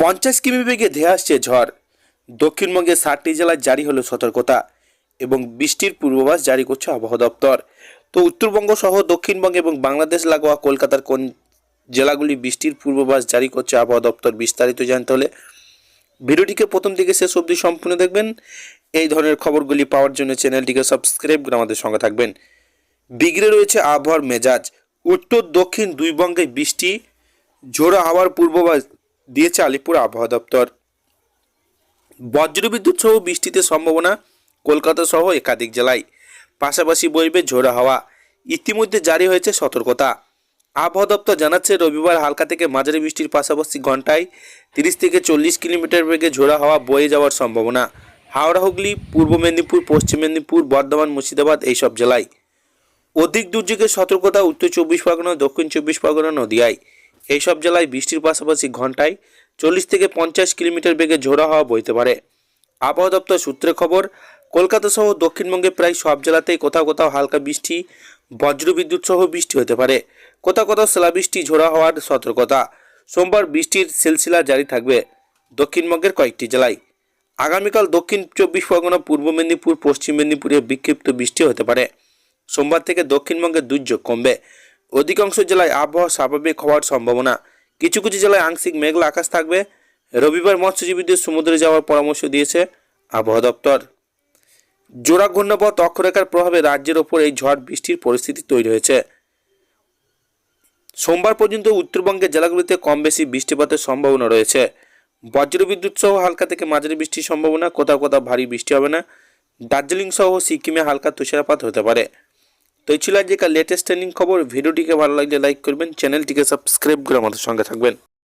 পঞ্চাশ কিমি বেগে ধেয়ে আসছে ঝড়। দক্ষিণবঙ্গের ষাটটি জেলায় জারি হলো সতর্কতা এবং বৃষ্টির পূর্বাভাস জারি করছে আবহাওয়া দপ্তর। তো উত্তরবঙ্গ সহ দক্ষিণবঙ্গ এবং বাংলাদেশ লাগোয়া কলকাতার কোন জেলাগুলি বৃষ্টির পূর্বাভাস জারি করছে আবহাওয়া দপ্তর বিস্তারিত জানতে হলে ভিডিওটিকে প্রথম থেকে শেষ অবধি সম্পূর্ণ দেখবেন। এই ধরনের খবরগুলি পাওয়ার জন্য চ্যানেলটিকে সাবস্ক্রাইব করে আমাদের সঙ্গে থাকবেন। বিগড়ে রয়েছে আবহাওয়ার মেজাজ। উত্তর দক্ষিণ দুই বঙ্গে বৃষ্টি, ঝোড়ো হাওয়ার পূর্বাভাস দিয়েছে আলিপুর আবহাওয়া দপ্তর। বজ্রবিদ্যুৎ সহ বৃষ্টিতে সম্ভাবনা কলকাতা সহ একাধিক জেলায়। পাশাপাশি বইবে ঝোড়ো হাওয়া। ইতিমধ্যে জারি হয়েছে সতর্কতা। আবহাওয়া দপ্তর জানাচ্ছে, রবিবার হালকা থেকে মাঝারি বৃষ্টির পাশাপাশি ঘন্টায় তিরিশ থেকে চল্লিশ কিলোমিটার বেগে ঝোড়ো হাওয়া বয়ে যাওয়ার সম্ভাবনা। হাওড়া, হুগলি, পূর্ব মেদিনীপুর, পশ্চিম মেদিনীপুর, বর্ধমান, মুর্শিদাবাদ এইসব জেলায়। অধিক দুর্যোগের সতর্কতা উত্তর চব্বিশ পরগনা, দক্ষিণ চব্বিশ পরগনা নদিয়ায়। এইসব জেলায় বৃষ্টির পাশাপাশি ঘন্টায় চল্লিশ থেকে পঞ্চাশ কিলোমিটার বেগে ঝোড়ো হওয়া বইতে পারে। আবহাওয়া দপ্তর সূত্রে খবর, কলকাতা সহ দক্ষিণবঙ্গে প্রায় সব জেলাতেই কোথাও কোথাও হালকা বৃষ্টি, বজ্রবিদ্যুৎ সহ বৃষ্টি হতে পারে। কোথাও কোথাও শিলাবৃষ্টি ঝোড়া হওয়ার সতর্কতা। সোমবার বৃষ্টির সিলসিলা জারি থাকবে দক্ষিণবঙ্গের কয়েকটি জেলায়। আগামীকাল দক্ষিণ চব্বিশ পরগনা, পূর্ব মেদিনীপুর, পশ্চিম মেদিনীপুরে বিক্ষিপ্ত বৃষ্টি হতে পারে। সোমবার থেকে দক্ষিণবঙ্গের দুর্যোগ কমবে। অধিকাংশ জেলায় আবহাওয়া স্বাভাবিক হওয়ার সম্ভাবনা। কিছু কিছু জেলায় আংশিক মেঘলা আকাশ থাকবে। রবিবার মৎস্যজীবীদের সমুদ্রে যাওয়ার পরামর্শ দিয়েছে আবহাওয়া দপ্তর। জোড়া ঘূর্ণাবত অক্ষরেখার প্রভাবে রাজ্যের ওপর এই ঝড় বৃষ্টির পরিস্থিতি তৈরি হয়েছে। সোমবার পর্যন্ত উত্তরবঙ্গের জেলাগুলিতে কম বেশি বৃষ্টিপাতের সম্ভাবনা রয়েছে। বজ্রবিদ্যুৎ সহ হালকা থেকে মাঝারি বৃষ্টির সম্ভাবনা। কোথাও কোথাও ভারী বৃষ্টি হবে না। দার্জিলিং সহ সিকিমে হালকা তুষারপাত হতে পারে। তো এই ছিল আজকে লেটেস্ট ট্রেনিং খবর। ভিডিওটিকে ভালো লাগলে লাইক করবেন চ্যানেলটিকে সাবস্ক্রাইব করে আমাদের সঙ্গে থাকবেন।